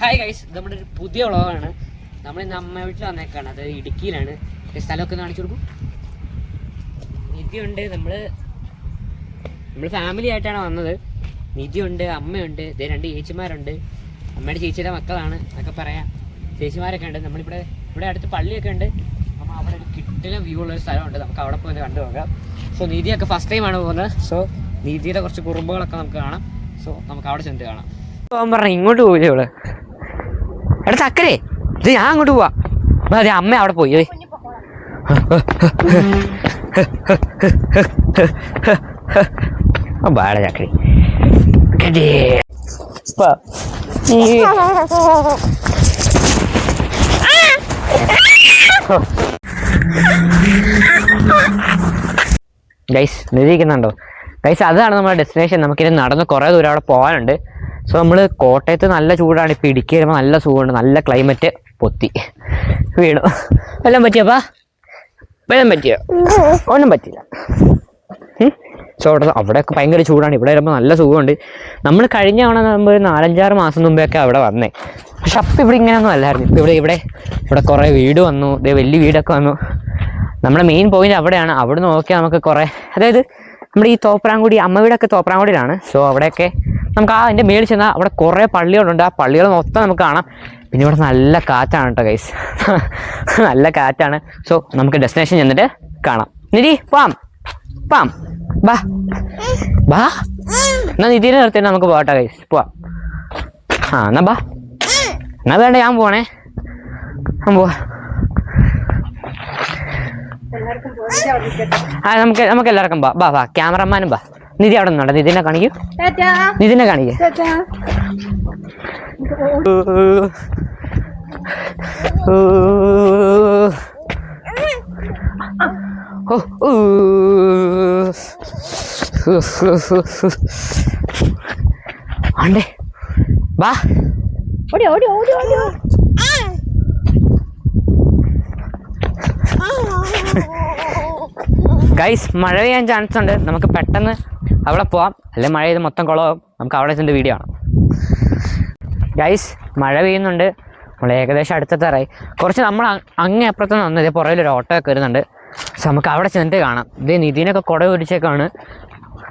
Hi guys നമ്മുടെ ഒരു പുതിയ വ്ളോഗാണ്. നമ്മൾ ഇന്ന് അമ്മ വീട്ടിൽ വന്നേക്കാണ്. അത് ഇടുക്കിയിലാണ്. സ്ഥലമൊക്കെ കാണിച്ചു കൊടുക്കും. നിധിയുണ്ട് നമ്മൾ നമ്മൾ ഫാമിലി ആയിട്ടാണ് വന്നത്. നിധിയുണ്ട് അമ്മയുണ്ട് ഇതേ രണ്ട് ചേച്ചിമാരുണ്ട്. അമ്മയുടെ ചേച്ചിയുടെ മക്കളാണ് എന്നൊക്കെ പറയാം. ചേച്ചിമാരൊക്കെ ഉണ്ട്. നമ്മളിവിടെ ഇവിടെ അടുത്ത് പള്ളിയൊക്കെ ഉണ്ട്. അപ്പം അവിടെ ഒരു കിട്ടില വ്യൂ ഉള്ള ഒരു സ്ഥലമുണ്ട്. നമുക്ക് അവിടെ പോയി കണ്ടു നോക്കാം. സോ നീതിയൊക്കെ ഫസ്റ്റ് ടൈമാണ് പോകുന്നത്. സോ നീതിയുടെ കുറച്ച് കുറുമ്പുകളൊക്കെ നമുക്ക് കാണാം. സോ നമുക്ക് അവിടെ ചെന്ന് കാണാം. അവൻ പറഞ്ഞു ഇങ്ങോട്ട് പോയില്ലേ ഇവൾ? എടാ തക്കരെ ഇത് ഞാൻ അങ്ങോട്ട് പോവാ. അതെ അമ്മ അവിടെ പോയി ബാടാ ചക്കരി. ഗൈസ് നിരീക്കുന്നുണ്ടോ ഗൈസ് അതാണ് നമ്മുടെ ഡെസ്റ്റിനേഷൻ നമുക്കിനി നടന്ന് കുറേ ദൂരം അവിടെ പോകാനുണ്ട്. സോ നമ്മൾ കോട്ടയത്ത് നല്ല ചൂടാണ് ഇപ്പോൾ ഇടുക്കി വരുമ്പോൾ നല്ല സുഖമുണ്ട് നല്ല ക്ലൈമറ്റ് പൊത്തി. വീണു. വെള്ളം പറ്റിയപ്പാ വെള്ളം പറ്റിയോ? ഒന്നും പറ്റില്ല. ഉം. സോ അവിടെ അവിടെയൊക്കെ ഭയങ്കര ചൂടാണ് ഇവിടെ വരുമ്പോൾ നല്ല സുഖമുണ്ട്. നമ്മൾ കഴിഞ്ഞ തവണ നമ്മൾ നാലഞ്ചാറ് മാസം മുമ്പേയൊക്കെ അവിടെ വന്നേ. പക്ഷെ അപ്പം ഇവിടെ ഇങ്ങനെയൊന്നും അല്ലായിരുന്നു. ഇപ്പം ഇവിടെ ഇവിടെ ഇവിടെ കുറേ വീട് വന്നു ഇതേ വലിയ വീടൊക്കെ വന്നു. നമ്മുടെ മെയിൻ പോയിന്റ് അവിടെയാണ്. അവിടെ നോക്കിയാൽ നമുക്ക് കുറേ അതായത് നമ്മുടെ ഈ തോപ്രാങ്കുടി അമ്മ വീടൊക്കെ തോപ്രാങ്കുടിയിലാണ് സോ അവിടെയൊക്കെ നമുക്ക് ആ അതിന്റെ മേളിൽ ചെന്നാൽ അവിടെ കുറേ പള്ളികളുണ്ട്. ആ പള്ളികൾ മൊത്തം നമുക്ക് കാണാം. പിന്നെ ഇവിടെ നല്ല കാറ്റാണ് കേട്ടോ ഗൈസ് നല്ല കാറ്റാണ്. സോ നമുക്ക് ഡെസ്റ്റിനേഷൻ ചെന്നിട്ട് കാണാം. നിധി പാം പാം ബാ. ബാ. എന്നാ നിധിയിൽ നിർത്തിയിട്ട് നമുക്ക് പോകട്ടെ ഗൈസ് പോവാം. ആ എന്നാ ബാ. എന്നാ വേണ്ട ഞാൻ പോണേ ഞാൻ പോവാ. ആ നമുക്ക് നമുക്ക് എല്ലാവർക്കും ബാ ബാ ബാ. ക്യാമറമാനും ബാ. നിധി അവിടെ നിന്നുണ്ട് നിധിനെ കാണിക്കൂ. നിധിനെ കാണിക്കേ. ആണ്ടേ. വാ. ഓടി ഓടി ഓടി ഓടി ഗൈസ് മഴ പെയ്യാൻ ചാൻസ് ഉണ്ട്. നമുക്ക് പെട്ടെന്ന് അവിടെ പോവാം. അല്ലെങ്കിൽ മഴ ചെയ്ത് മൊത്തം കുളമാവും നമുക്ക് അവിടെ ചെന്ന് വീഡിയോ ആണ് ഗൈസ് മഴ പെയ്യുന്നുണ്ട്. നമ്മൾ ഏകദേശം അടുത്തെത്താറായി കുറച്ച് നമ്മൾ അങ്ങ് അപ്പുറത്ത് നിന്ന് വന്നത് പുറകിലൊരു ഓട്ടോ ഒക്കെ വരുന്നുണ്ട്. പക്ഷെ നമുക്ക് അവിടെ ചെന്നിട്ട് കാണാം. ഇത് നിധിനൊക്കെ കുട പിടിച്ചേക്കാണ്.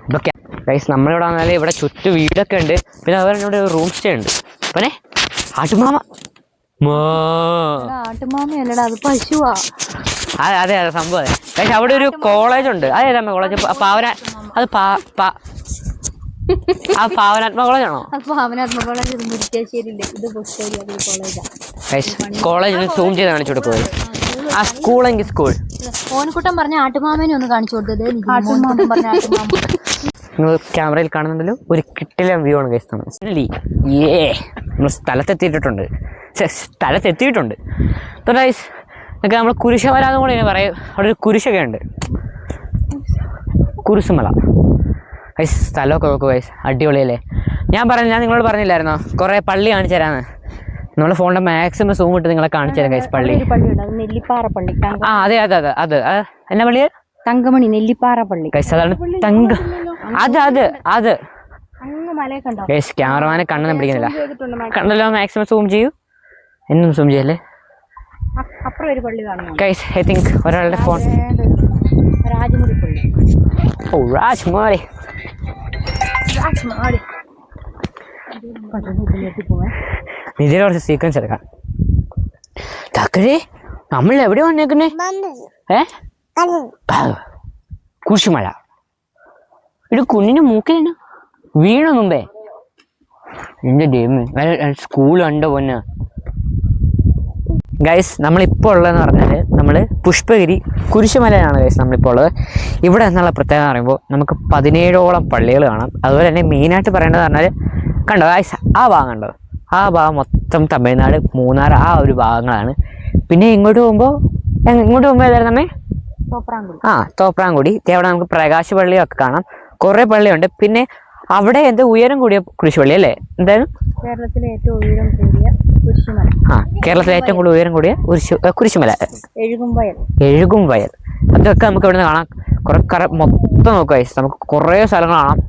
ഇതൊക്കെ. ഗൈസ് നമ്മളിവിടെ വന്നാൽ ഇവിടെ ചുറ്റും വീടൊക്കെ ഉണ്ട്. പിന്നെ അതുപോലെ ഇവിടെ റൂം സ്റ്റേ ഉണ്ട്. പിന്നെ? ആട്ടുമാമ. ആട്ടുമാമയല്ലടാ അത് പശുവാ. അതെ അതെ അതെ സംഭവം അതെ. പക്ഷെ അവിടെ ഒരു കോളേജ് ഉണ്ട് അതെ അമ്മ കോളേജ്. പാവന അത് പാ പാ. ആ പാവനാത്മ കോളേജാണോ? കോളേജ് ഇത് മുരിക്കാശ്ശേരിയില്ല ഇത് കോളേജാ സൂം ചെയ്ത് കാണിച്ചു കൊടുക്കുക ആ സ്കൂളെങ്കിൽ സ്കൂൾ ഓനക്കുട്ടൻ പറഞ്ഞ ആട്ടുമാമനെ ഒന്ന് കാണിച്ചു കൊടുത്തത് നിങ്ങൾ ക്യാമറയിൽ കാണുന്നുണ്ടല്ലോ ഒരു കിട്ടില്ല വ്യൂ ആണ് കേസ് നമ്മൾ ഏ നമ്മൾ സ്ഥലത്തെത്തിയിട്ടുണ്ട്. സ്ഥലത്തെത്തിയിട്ടുണ്ട്. ഗൈസ് ഒക്കെ നമ്മൾ കുരിശമല എന്നും കൂടെ പറയും. അവിടെ ഒരു കുരിശൊക്കെ ഉണ്ട് കുരിശുമല. ഗൈസ് സ്ഥലമൊക്കെ നോക്കുക ഗൈസ് അടിപൊളിയല്ലേ? ഞാൻ പറഞ്ഞു ഞാൻ നിങ്ങളോട് പറഞ്ഞില്ലായിരുന്നോ? കുറേ പള്ളി കാണിച്ചു തരാമെന്ന് നമ്മൾ ഫോണിന്റെ മാക്സിമം സൂം ഇട്ട് നിങ്ങളെ കാണിച്ചു തരാം ഗൈസ് പള്ളി. നെല്ലിപ്പാറ പള്ളി. ആ അതെ അതെ അതെ അത് എന്നാ പള്ളി? തങ്കമണി നെല്ലിപ്പാറ പള്ളി. ഗൈസ് അതാണ് തങ്ക അത് അത് അത്. ക്യാമറമാനെ കണ്ണൊന്നും പിടിക്കുന്നില്ല. കണ്ടല്ലോ മാക്സിമം സൂം ചെയ്യൂ. എന്നും സൂം ചെയ്യല്ലേ? അപ്പുറം ഒരു പള്ളി കാണുന്നു ഗൈസ് ഐ തിങ്ക് ഒരാളുടെ ഫോൺ രാജമുറി പള്ളി. ഓ രാജ്മാരി രാജമാടി പോവേ ഇതിലെ കുറച്ച് സീക്വൻസ് എടുക്കാം. തക്കഴി നമ്മൾ എവിടെ വന്നേക്കുന്നേ? ഏ? കുരിശുമല ഇത് കുഞ്ഞിന് മൂക്കിലാണ് വീണു മുമ്പേ? എന്റെ ഡേമ് സ്കൂൾ കണ്ടോ പൊന്ന? ഗൈസ് നമ്മളിപ്പോൾ ഉള്ളതെന്ന് പറഞ്ഞാൽ നമ്മൾ പുഷ്പഗിരി കുരിശുമലയാണ് ഗൈസ് നമ്മളിപ്പോൾ ഉള്ളത്. ഇവിടെ എന്നുള്ള പ്രത്യേകത എന്ന് പറയുമ്പോൾ നമുക്ക് പതിനേഴോളം പള്ളികൾ കാണാം. അതുപോലെ തന്നെ മെയിനായിട്ട് പറയേണ്ടത് പറഞ്ഞാൽ കണ്ടോ ഗൈസ് ആ ഭാഗം കണ്ടോ? ആ ഭാഗം മൊത്തം തമിഴ്നാട് മൂന്നാർ ആ ഒരു ഭാഗങ്ങളാണ്. പിന്നെ ഇങ്ങോട്ട് പോകുമ്പോൾ ഇങ്ങോട്ട് പോകുമ്പോൾ ഏതായിരുന്നു നമ്മേ തോപ്രാങ്കുടി ആ തോപ്രാങ്കുടി അവിടെ നമുക്ക് പ്രകാശ് പള്ളിയൊക്കെ കാണാം. കുറേ പള്ളിയുണ്ട് പിന്നെ അവിടെ എന്ത് ഉയരം കൂടിയ കുരിശുപള്ളി അല്ലേ? എന്തായാലും കേരളത്തിലെ ഏറ്റവും ഉയരം കൂടിയ കുരിശുമല. ആ കേരളത്തിലെ ഏറ്റവും കൂടുതൽ ഉയരം കൂടിയ കുരിശു കുരിശുമല. എഴുകും വയൽ. അതൊക്കെ നമുക്ക് ഇവിടെ നിന്ന് കാണാം. കുറെ കറ മൊത്തം നോക്കുക നമുക്ക് കുറേ സ്ഥലങ്ങൾ കാണാം.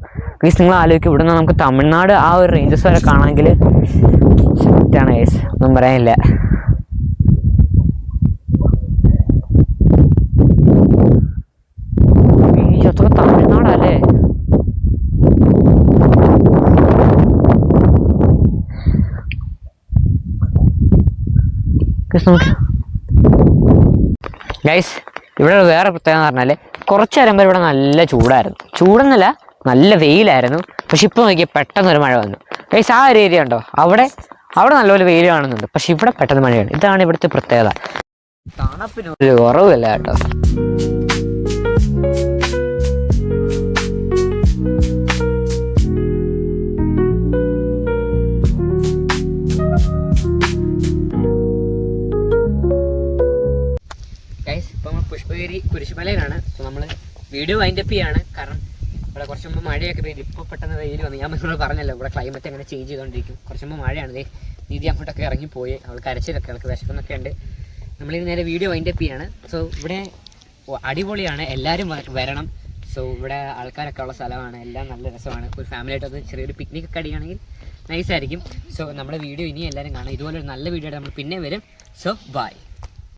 ഗൈസ് നിങ്ങൾ ആലോചിക്കും. ഇവിടെ നിന്ന് നമുക്ക് തമിഴ്നാട് ആ ഒരു റേഞ്ചസ് വരെ കാണാമെങ്കിൽ സെറ്റാണ് ഗൈസ് ഒന്നും പറയാനില്ല. ഈ തമിഴ്നാടല്ലേ ഗൈസ് ഇവിടെ വേറെ പ്രത്യേകത എന്ന് പറഞ്ഞാൽ കുറച്ച് നേരം ഇവിടെ നല്ല ചൂടായിരുന്നു. ചൂടെന്നല്ല നല്ല വെയിലായിരുന്നു. പക്ഷെ ഇപ്പോൾ നോക്കിയാൽ പെട്ടെന്ന് ഒരു മഴ വന്നു. ഗൈസ് ആ ഒരു ഏരിയ ഉണ്ടോ? അവിടെ അവിടെ നല്ലപോലെ വെയിൽ കാണുന്നുണ്ട്. പക്ഷെ ഇവിടെ പെട്ടെന്ന് മഴയാണ്. ഇതാണ് ഇവിടുത്തെ പ്രത്യേകത. തണുപ്പിന് ഒരു കുറവില്ല കേട്ടോ. പുഷ്പഗിരി കുരിശുമലയിലാണ്. സോ നമ്മൾ വീഡിയോ വൈൻഡ് അപ്പ് ചെയ്യാണ്. കാരണം ഇവിടെ കുറച്ച് മുമ്പ് മഴയൊക്കെ പെയ്തു ഇപ്പോൾ പെട്ടെന്ന് വെയിൽ വന്നു. ഞാൻ നിങ്ങളോട് പറഞ്ഞല്ലോ ഇവിടെ ക്ലൈമറ്റ് അങ്ങനെ ചേഞ്ച് ചെയ്തുകൊണ്ടിരിക്കും കുറച്ച് മുമ്പ് മഴയാണ്. ദേ നീതി അങ്ങോട്ടൊക്കെ ഇറങ്ങിപ്പോയി. അവൾക്ക് അരച്ചിലൊക്കെ അവൾക്ക് വിശക്കുന്നൊക്കെ ഉണ്ട്. നമ്മളിത് നേരെ വീഡിയോ വൈൻഡ് അപ്പ് ചെയ്യാണ്. സോ ഇവിടെ അടിപൊളിയാണ്. എല്ലാവരും വരണം. സോ ഇവിടെ ആൾക്കാരൊക്കെ ഉള്ള സ്ഥലമാണ്. എല്ലാം നല്ല രസമാണ്. ഒരു ഫാമിലി ആയിട്ട് ഒന്ന് ചെറിയൊരു പിക്നിക് ഒക്കെ അടിക്കുകയാണെങ്കിൽ നൈസ് ആയിരിക്കും. സോ നമ്മുടെ വീഡിയോ ഇനിയും എല്ലാവരും കാണാം. ഇതുപോലെ ഒരു നല്ല വീഡിയോ നമ്മൾ പിന്നെ വരും. So by